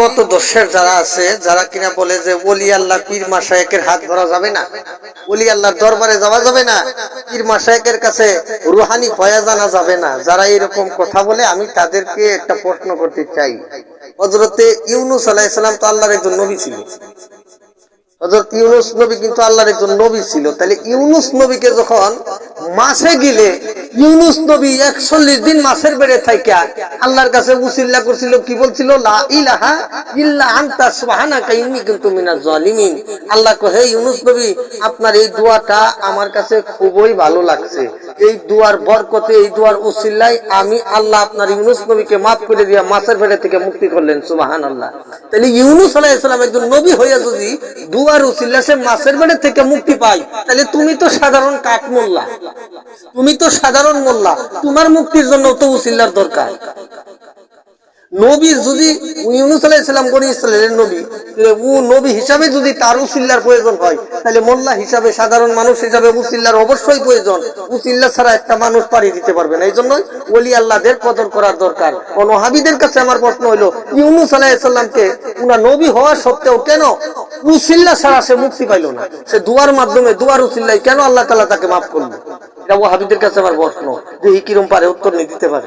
মতো দোষের যারা আছে, যারা কিনা বলে যে ওলি আল্লাহ পীর মাসায়েকের হাত ধরা যাবে না, ওলি আল্লাহর দরবারে যাওয়া যাবে না, পীর মাসায়েকের কাছে রুহানি জানা যাবে না। যারা এরকম কথা বলে, আমি তাদেরকে একটা প্রশ্ন করতে চাই। হজরতে ইউনুস আলাইসালাম তো আল্লাহর একজন নবী ছিল। হজরত ইউনুস নবী কিন্তু আল্লাহর একজন নবী ছিল। তাহলে ইউনুস নবীকে যখন মাসে গিলে ইউনুস নবী একচল্লিশ দিন মাসের বেড়ে থাইকা। আল্লাহর কাছে উসিল্লা করছিল, কি বলছিল? লা ইল্লা আনতা সুবহানাকা, ইন্নী কুনতু মিনাজ জালিমিন। আল্লাহ কহে ইউনুস নবী, আপনার এই দোয়াটা আমার কাছে খুবই ভালো লাগছে। এই দুয়ার বরকতে, এই দুয়ার উসিল্লাই আমি আল্লাহ আপনার ইউনুস নবীকে মাফ করে দিয়া মাছের পেটে থেকে মুক্তি করলেন সুবাহান আল্লাহ তাহলে ইউনুস আলাইহিসসালাম একজন নবী হইয়া যদি দুয়ার উসিল্লা সে মাছের বেড়ে থেকে মুক্তি পাই তাহলে তুমি তো সাধারণ কাঠ মোল্লা তুমি তো সাধারণ মোল্লা। তোমার মুক্তির জন্য তো উসিল্লার দরকার। নবী যদি ইউনুস আলাইহিসসালাম বনি ইসরায়েলের নবী ও নবী হিসাবে যদি তার উসিল্লার প্রয়োজন হয়, তাহলে মোল্লা হিসাবে, সাধারণ মানুষ হিসাবে উসিল্লার অবশ্যই প্রয়োজন। উসিল্লা ছাড়া একটা মানুষ পাড়ি দিতে পারবে না। এই জন্য আল্লাহদের কদর করার দরকার। কাছে আমার প্রশ্ন ইউনুস উনার নবী হওয়া সত্ত্বেও কেন উসিল্লা ছাড়া সে মুক্তি পাইল না? সে দুয়ার মাধ্যমে দুয়ার উসিল্লাই কেন আল্লাহ তাআলা তাকে মাফ করল? ওয়াহাবিদের কাছে আমার প্রশ্ন যে এই কিরম পারে উত্তর নিয়ে দিতে পারে।